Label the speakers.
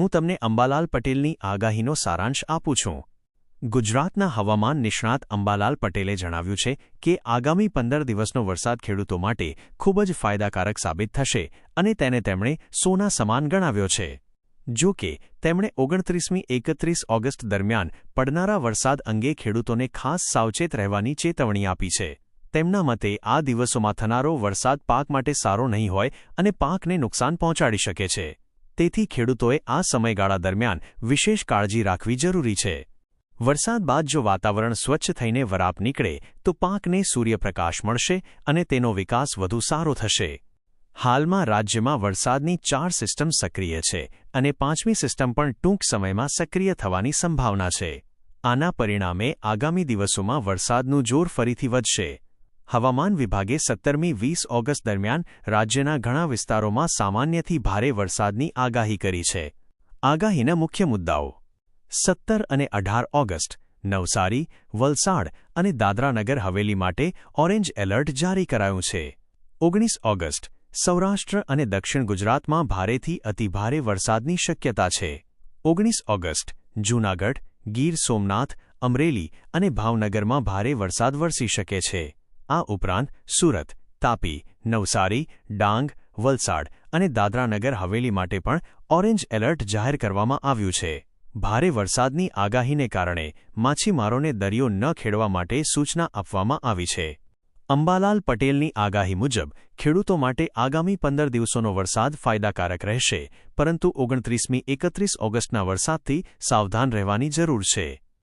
Speaker 1: હું તમને અંબાલાલ પટેલની આગાહીનો સારાંશ આપું છું. ગુજરાતના હવામાન નિષ્ણાત અંબાલાલ પટેલે જણાવ્યું છે કે, આગામી પંદર દિવસનો વરસાદ ખેડૂતો માટે ખૂબ જ ફાયદાકારક સાબિત થશે અને તેને તેમણે સોના સમાન ગણાવ્યો છે. જો કે, તેમણે ઓગણત્રીસમી એકત્રીસ ઓગસ્ટ દરમિયાન પડનારા વરસાદ અંગે ખેડૂતોને ખાસ સાવચેત રહેવાની ચેતવણી આપી છે. તેમના મતે, આ દિવસોમાં થનારો વરસાદ પાક માટે સારો નહીં હોય અને પાકને નુકસાન પહોંચાડી શકે છે. તેથી ખેડૂતોએ આ સમયગાળા દરમિયાન વિશેષ કાળજી રાખવી જરૂરી છે. વરસાદ બાદ જો વાતાવરણ સ્વચ્છ થઈને વરાપ નીકળે, તો પાકને સૂર્યપ્રકાશ મળશે અને તેનો વિકાસ વધુ સારો થશે. હાલમાં રાજ્યમાં વરસાદની ચાર સિસ્ટમ સક્રિય છે અને પાંચમી સિસ્ટમ પણ ટૂંક સમયમાં સક્રિય થવાની સંભાવના છે. આના પરિણામે આગામી દિવસોમાં વરસાદનું જોર ફરીથી વધશે. હવામાન વિભાગે સત્તરમી વીસ ઓગસ્ટ દરમિયાન રાજ્યના ઘણા વિસ્તારોમાં સામાન્યથી ભારે વરસાદની આગાહી કરી છે. આગાહીના મુખ્ય મુદ્દાઓ. સત્તર અને અઢાર ઓગસ્ટ, નવસારી, વલસાડ અને દાદરાનગર હવેલી માટે ઓરેન્જ એલર્ટ જારી કરાયું છે. ઓગણીસ ઓગસ્ટ, સૌરાષ્ટ્ર અને દક્ષિણ ગુજરાતમાં ભારેથી અતિભારે વરસાદની શક્યતા છે. ઓગણીસ ઓગસ્ટ, જૂનાગઢ, ગીર સોમનાથ, અમરેલી અને ભાવનગરમાં ભારે વરસાદ વરસી શકે છે. આ ઉપરાંત સુરત, તાપી, નવસારી, ડાંગ, વલસાડ અને દાદરાનગર હવેલી માટે પણ ઓરેન્જ એલર્ટ જાહેર કરવામાં આવ્યું છે. ભારે વરસાદની આગાહીને કારણે માછીમારોને દરિયો ન ખેડવા માટે સૂચના આપવામાં આવી છે. અંબાલાલ પટેલની આગાહી મુજબ, ખેડૂતો માટે આગામી પંદર દિવસોનો વરસાદ ફાયદાકારક રહેશે, પરંતુ ઓગણત્રીસમી એકત્રીસ ઓગસ્ટના વરસાદથી સાવધાન રહેવાની જરૂર છે.